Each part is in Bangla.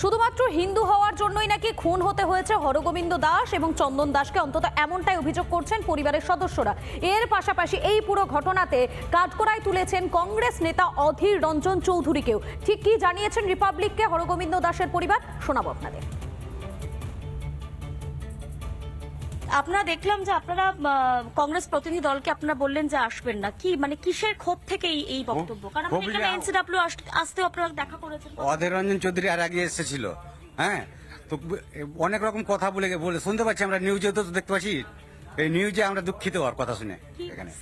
শুধুমাত্র হিন্দু হওয়ার জন্যই নাকি খুন হতে হয়েছে হরগোবিন্দ দাস এবং চন্দন দাসকে। অন্তত এমনটাই অভিযোগ করছেন পরিবারের সদস্যরা। এর পাশাপাশি এই পুরো ঘটনাতে কাঠকড়ায় তুলেছেন কংগ্রেস নেতা অধীর রঞ্জন চৌধুরীকেও। ঠিক কি জানিয়েছেন রিপাবলিককে হরগোবিন্দ দাসের পরিবার? শোনাব আপনাদের। আপনারা দেখলাম যে আপনারা কংগ্রেস প্রতিনিধি দলকে আপনারা বললেন যে আসবেন না। কি মানে কিসের ক্ষোভ থেকে এই- এই বক্তব্য? কারণ এখানে এনসিডব্লিউ আসতেও আপনারা দেখা করেছেন। অধীর রঞ্জন চৌধুরী আর আগে এসেছিল। হ্যাঁ? তো অনেক রকম কথা বলে বলে শুনতে পাচ্ছি আমরা নিউজে তো দেখতে পাচ্ছি। এই নিউজে আমরা দুঃখিত হওয়ার কথা শুনে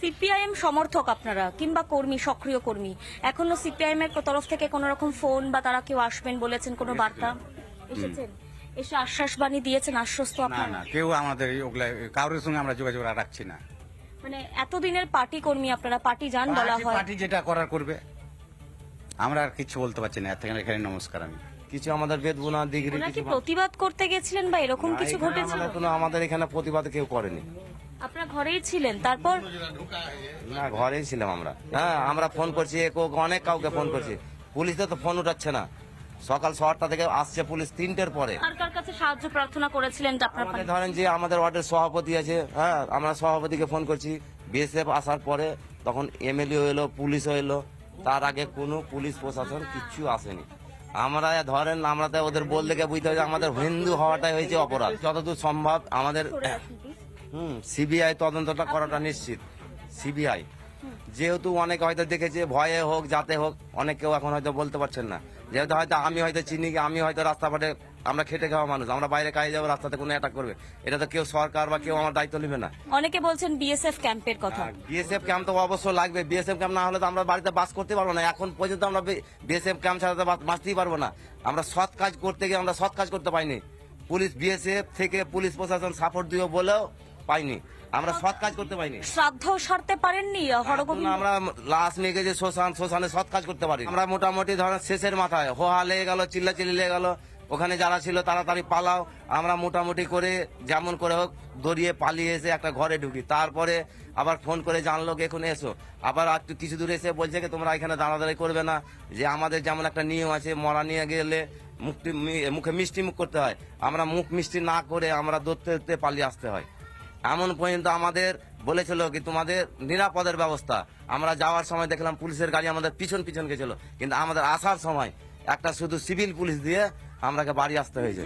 সিপিআইএম সমর্থক আপনারা কিংবা কর্মী সক্রিয় কর্মী? এখনও সিপিআইএম এর তরফ থেকে কোনো রকম ফোন বা তারা কেউ আসবেন বলেছেন কোনো বার্তা? এসেছেন? এসে আশ্বাস বাণী দিয়েছেন আশ্বস্ত না আপনারা? না কেউ আমাদের ওগুলা কারোর সঙ্গে আমরা যোগাযোগ আর রাখছি না। মানে এতদিনের পার্টি কর্মী আপনারা পার্টি যান বলা পার্টি- হয়। পার্টি যেটা করার করবে। আমরা আর কিছু বলতে পারছি না থেকে এখানে নমস্কার আমি। কিছু আমাদের বেদবো না ডিগ্রি ওনারা কি কিছু প্রতিবাদ করতে গেছিলেন বা এরকম কিছু এখানে ঘটেছিল? আমাদের কোনো আমাদের এখানে প্রতিবাদ কেউ করেনি। আপনারা ঘরেই ছিলেন তারপর? না ঘরেই ছিলাম আমরা। হ্যাঁ আমরা ফোন করছি এ ও- অনেক কাউকে ফোন করছি। পুলিশে তো ফোন উঠাচ্ছে না। সকাল ছটা থেকে আসছে পুলিশ তিনটের পরে। কার কার কাছে সাহায্য প্রার্থনা করেছিলেন আপনার আমাদের ধরেন যে আমাদের ওয়ার্ডের সভাপতি আছে হ্যাঁ আমরা সভাপতিকে ফোন করছি। বিএসএফ আসার পরে তখন এমএলএ এলো পুলিশও এলো। তার আগে কোনো পুলিশ প্রশাসন কিচ্ছু আসেনি। আমরা ধরেন আমরা তো ওদের বললে বুঝতে হবে যে আমাদের হিন্দু হওয়াটাই হয়েছে অপরাধ। যতদূর সম্ভব আমাদের হুম সিবিআই তদন্তটা করাটা নিশ্চিত। সিবিআই। যেহেতু অনেকে হয়তো দেখেছে ভয়ে হোক যাতে হোক অনেক কেউ এখন হয়তো বলতে পারছেন না। যেহেতু হয়তো আমি হয়তো চিনি আমি হয়তো রাস্তাঘাটে আমরা খেটে খাওয়া মানুষ আমরা বাইরে কাজে যাব রাস্তাতে কোনো অ্যাটাক করবে। এটা তো কেউ সরকার বা কেউ আমার দায়িত্ব নেবে না। অনেকে বলছেন বিএসএফ ক্যাম্পের কথা। বিএসএফ ক্যাম্প তো অবশ্যই লাগবে। বিএসএফ ক্যাম্প না হলে তো আমরা বাড়িতে বাস করতে পারব না। এখন পর্যন্ত আমরা বিএসএফ ক্যাম্প ছাড়া তো বাঁচতেই পারব না। আমরা সৎ কাজ করতে গিয়ে আমরা সৎ কাজ করতে পাইনি পুলিশ বিএসএফ থেকে পুলিশ প্রশাসন সাপোর্ট দিও বলেও পাইনি। আমরা সৎ কাজ করতে পাইনি। শ্রাদ্ধ সারতে পারেননি হরগোবিন্দ? আমরা লাশ নিয়ে গেছে শ্মশান শ্মশানে সৎ কাজ করতে পারি আমরা মোটামুটি ধরেন শেষের মাথায় হোহা লেগে গেল চিল্লা চিল্লি লেগে গেল ওখানে যারা ছিল তাড়াতাড়ি পালাও। আমরা মোটামুটি করে যেমন করে হোক দড়িয়ে পালিয়ে এসে একটা ঘরে ঢুকি। তারপরে আবার ফোন করে জানলো এখন এসো। আবার একটু কিছু দূরে এসে বলছে কি তোমরা এখানে দাঁড়াদাঁড়ি করবে না। যে আমাদের যেমন একটা নিয়ম আছে মরা নিয়ে গেলে মুখটি মুখে মিষ্টি মুখ করতে হয়। আমরা মুখ মিষ্টি না করে আমরা দৌড়তে পালিয়ে আসতে হয়। এমন পর্যন্ত আমাদের বলেছিল কি তোমাদের নিরাপদের ব্যবস্থা। আমরা যাওয়ার সময় দেখলাম পুলিশের গাড়ি আমাদের পিছন পিছন গেছিল। কিন্তু আমাদের আসার সময় একটা শুধু সিভিল পুলিশ দিয়ে আমরাকে বাড়ি আসতে হয়েছে।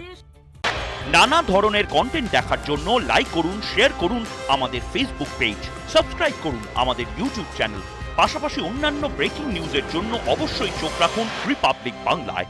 নানা ধরনের কন্টেন্ট দেখার জন্য লাইক করুন শেয়ার করুন আমাদের ফেসবুক পেজ সাবস্ক্রাইব করুন আমাদের ইউটিউব চ্যানেল পাশাপাশি অন্যান্য ব্রেকিং নিউজের জন্য অবশ্যই চোখ রাখুন রিপাবলিক বাংলায়